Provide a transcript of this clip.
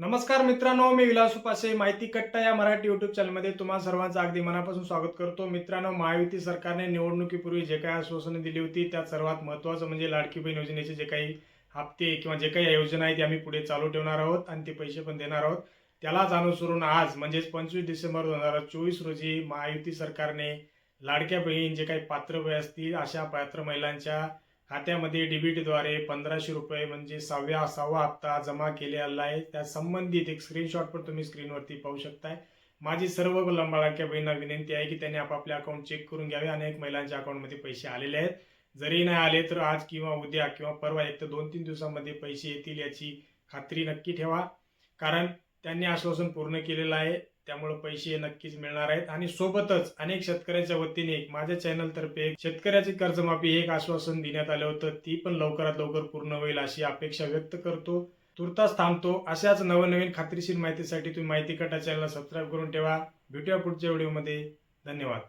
नमस्कार मित्रांनो मी विलास उपासे माहिती कट्टा या मराठी युट्यूब चॅनलमध्ये तुम्हा सर्वांचं अगदी मनापासून स्वागत करतो. मित्रांनो महायुती सरकारने निवडणुकीपूर्वी जे काही आश्वासनं दिली होती त्यात सर्वात महत्त्वाचं म्हणजे लाडकी बहीण योजनेचे जे काही हप्ते किंवा जे काही योजना आहेत ते आम्ही पुढे चालू ठेवणार आहोत आणि ते पैसे पण देणार आहोत. त्यालाच अनुसरून आज म्हणजेच पंचवीस डिसेंबर दोन हजार चोवीस रोजी महायुती सरकारने लाडक्या बहीण जे काही पात्र वय असतील अशा पात्र महिलांच्या खात्यामध्ये डेबिटद्वारे पंधराशे रुपये म्हणजे सहाव्या सहावा हप्ता जमा केलेला आहे. त्या संबंधित एक स्क्रीनशॉट पण तुम्ही स्क्रीनवरती पाहू शकताय. माझी सर्व लाडक्या बहिणींना विनंती आहे की त्यांनी आपापले अकाउंट चेक करून घ्यावे अनेक महिलांच्या अकाउंटमध्ये पैसे आलेले आहेत. जरी नाही आले तर आज किंवा उद्या किंवा परवा एक तर दोन तीन दिवसामध्ये पैसे येतील याची खात्री नक्की ठेवा. कारण त्यांनी आश्वासन पूर्ण केलेलं आहे. त्यामुळे पैसे नक्कीच मिळणार आहेत. आणि सोबतच अनेक शेतकऱ्यांच्या वतीने एक माझ्या चॅनलतर्फे शेतकऱ्याची कर्जमाफी एक आश्वासन देण्यात आलं होतं. ती पण लवकरात लवकर पूर्ण होईल अशी अपेक्षा व्यक्त करतो. तुर्तास थांबतो. अशाच नवनवीन खात्रीशीर माहितीसाठी तुम्ही माहिती कटा चॅनलला सबस्क्राईब करून ठेवा. भेटूया पुढच्या व्हिडिओमध्ये धन्यवाद.